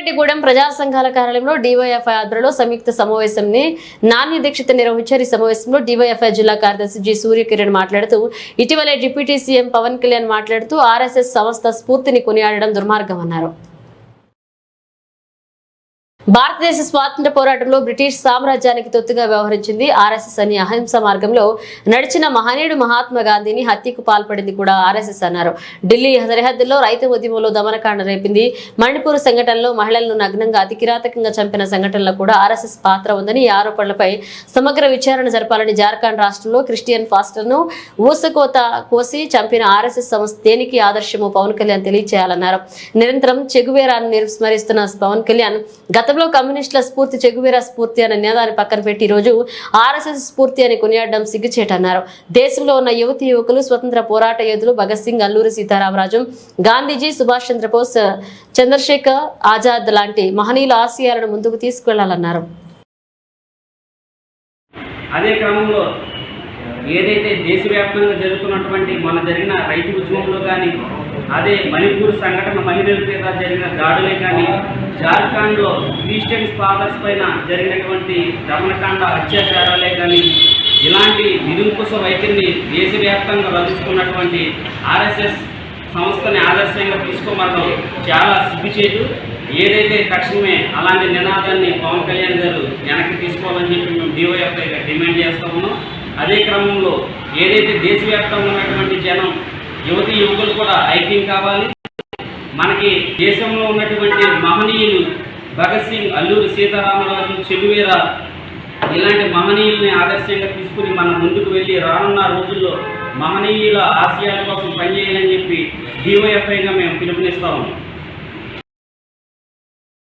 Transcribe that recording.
ఎల్లారెడ్డిగూడెం ప్రజా సంఘాల కార్యాలయంలో డివైఎఫ్ఐ ఆధ్వర్యంలో సంయుక్త సమావేశంని నాణ్య దీక్షిత నిర్వహించారు. ఈ సమావేశంలో డివైఎఫ్ఐ జిల్లా కార్యదర్శి జి సూర్యకిరణ్ మాట్లాడుతూ ఇటీవలే డిప్యూటీ సీఎం పవన్ కళ్యాణ్ మాట్లాడుతూ ఆర్ఎస్ఎస్ సంస్థ స్ఫూర్తిని కొనియాడడం దుర్మార్గం అన్నారు భారతదేశ స్వాతంత్ర పోరాటంలో బ్రిటిష్ సామ్రాజ్యానికి తొత్తుగా వ్యవహరించింది ఆర్ఎస్ఎస్ అని అహింస మార్గంలో నడిచిన మహనీయుడు మహాత్మా గాంధీని హత్యకు పాల్పడింది కూడా ఆర్ఎస్ఎస్ అన్నారు. ఢిల్లీ సరిహద్దుల్లో రైతు ఉద్యమంలో దమనకాండ రేపింది. మణిపూర్ సంఘటనలో మహిళలను నగ్నంగా అతి కిరాతకంగా చంపిన సంఘటనలో కూడా ఆర్ఎస్ఎస్ పాత్ర ఉందని ఈ ఆరోపణలపై సమగ్ర విచారణ జరపాలని జార్ఖండ్ రాష్ట్రంలో క్రిస్టియన్ ఫాస్టర్ను ఊసకోత కోసి చంపిన ఆర్ఎస్ఎస్ సంస్థ దేనికి ఆదర్శము పవన్ కళ్యాణ్ తెలియచేయాలన్నారు. నిరంతరం చెగువేరాన్ని స్మరిస్తున్న పవన్ కళ్యాణ్ గతంలో కమ్యూనిస్టుల స్ఫూర్తి చెగువేరా స్ఫూర్తి అనే నినాదాన్ని పక్కన పెట్టి ఈరోజు ఆర్ఎస్ఎస్ స్ఫూర్తి అని కొనియాడడం సిగ్గుచేటన్నారు. దేశంలో ఉన్న యువతి యువకులు స్వతంత్ర పోరాట యోధులు భగత్ సింగ్ అల్లూరి సీతారామరాజు గాంధీజీ సుభాష్ చంద్రబోస్ చంద్రశేఖర్ ఆజాద్ లాంటి మహనీయుల ఆశయాలను ముందుకు తీసుకువెళ్ళాలన్నారు అదే క్రమంలో ఏదైతే దేశవ్యాప్తంగా జరుగుతున్నటువంటి మన జరిగిన రైతు ఉద్యమంలో కానీ అదే మణిపూర్ సంఘటన మహిళల మీద జరిగిన దాడులే కానీ జార్ఖండ్లో క్రిస్టియన్స్ ఫాదర్స్ పైన జరిగినటువంటి దమనకాండ అత్యాచారాలే కానీ ఇలాంటి నిరుంకుశ వైఖరిని దేశవ్యాప్తంగా వధిస్తున్నటువంటి ఆర్ఎస్ఎస్ సంస్థని ఆదర్శంగా తీసుకోమడం చాలా సిగ్గుచేటు. ఏదైతే తక్షణమే అలాంటి నినాదాన్ని పవన్ కళ్యాణ్ గారు వెనక్కి తీసుకోవాలని చెప్పి మేము డివైఎఫ్ఐగా డిమాండ్ చేస్తామో అదే క్రమంలో ఏదైతే దేశవ్యాప్తంగా ఉన్నటువంటి జనం యువతి యువకులు కూడా ఐక్యం కావాలి. మనకి దేశంలో ఉన్నటువంటి మహనీయులు భగత్ సింగ్ అల్లూరి సీతారామరాజు చెలువేరా ఇలాంటి మహనీయుల్ని ఆదర్శంగా తీసుకుని మనం ముందుకు వెళ్ళి రానున్న రోజుల్లో మహనీయుల ఆశయాల కోసం పనిచేయాలని చెప్పి డివైఎఫ్ఐగా మేము పిలుపునిస్తా ఉన్నాం.